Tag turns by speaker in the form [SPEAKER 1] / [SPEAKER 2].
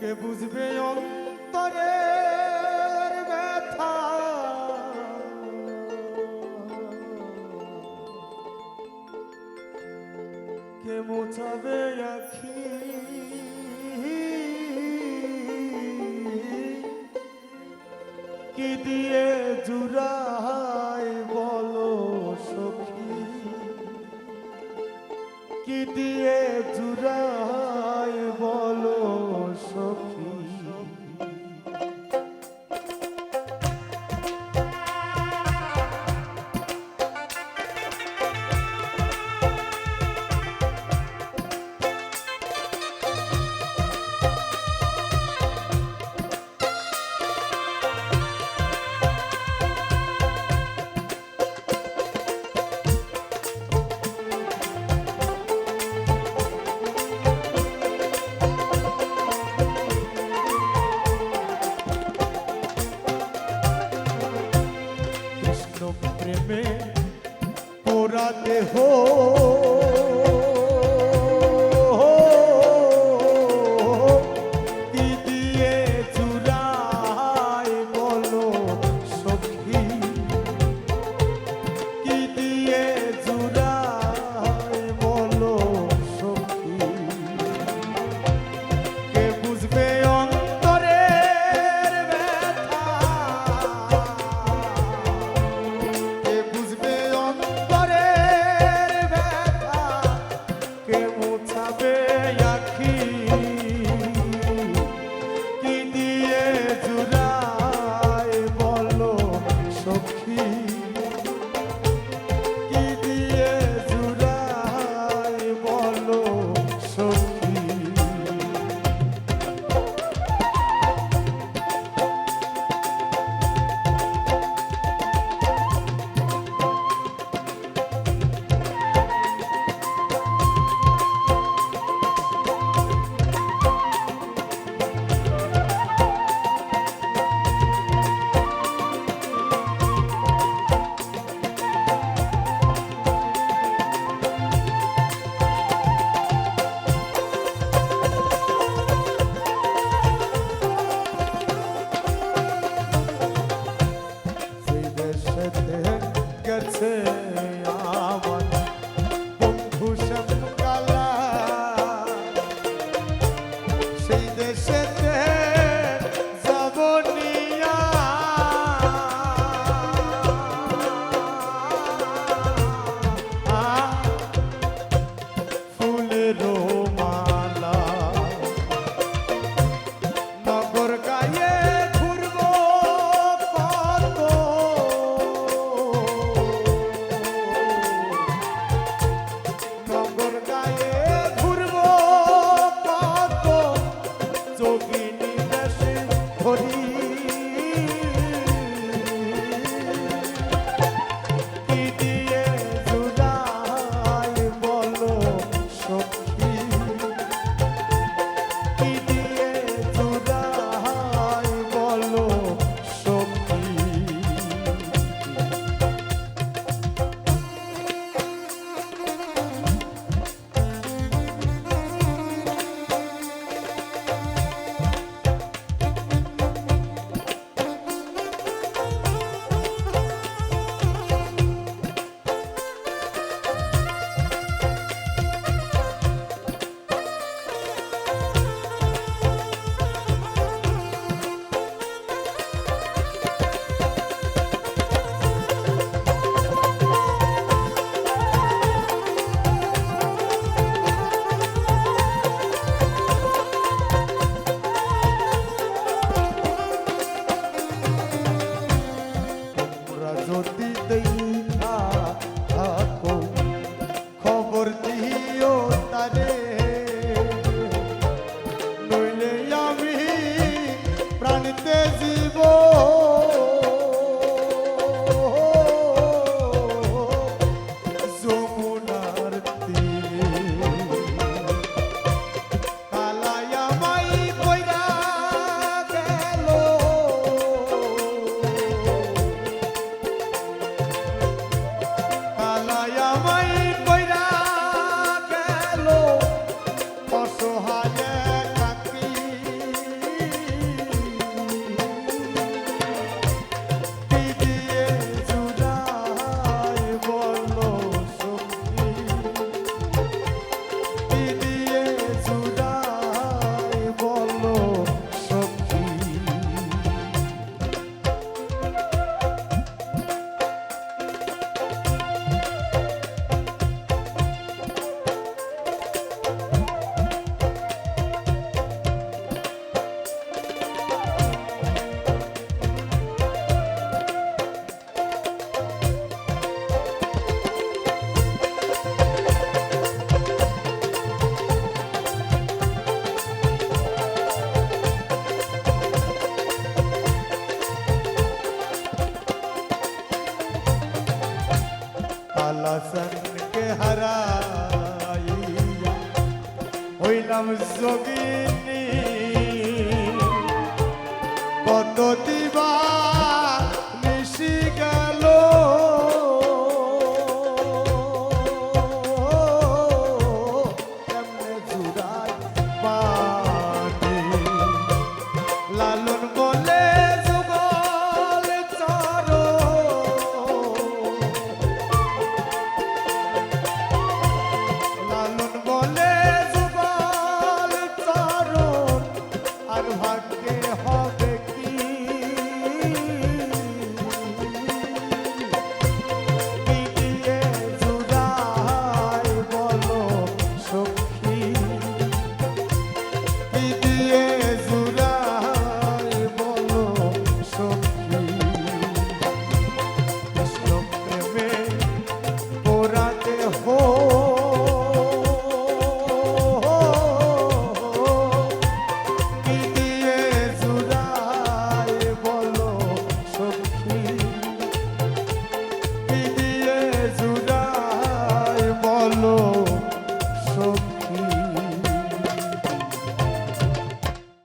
[SPEAKER 1] কে বুঝবে অন্তরে ব্যথা? কে মোছাবে আখি? কি দিয়ে জুড়াই বলো সখী? কি দিয়ে জুড়াই বলো প্রেমে পোড়া দেহ রো planeta. প্রাণকে হারাইয়া হইলাম যোগিনী। কত দিবা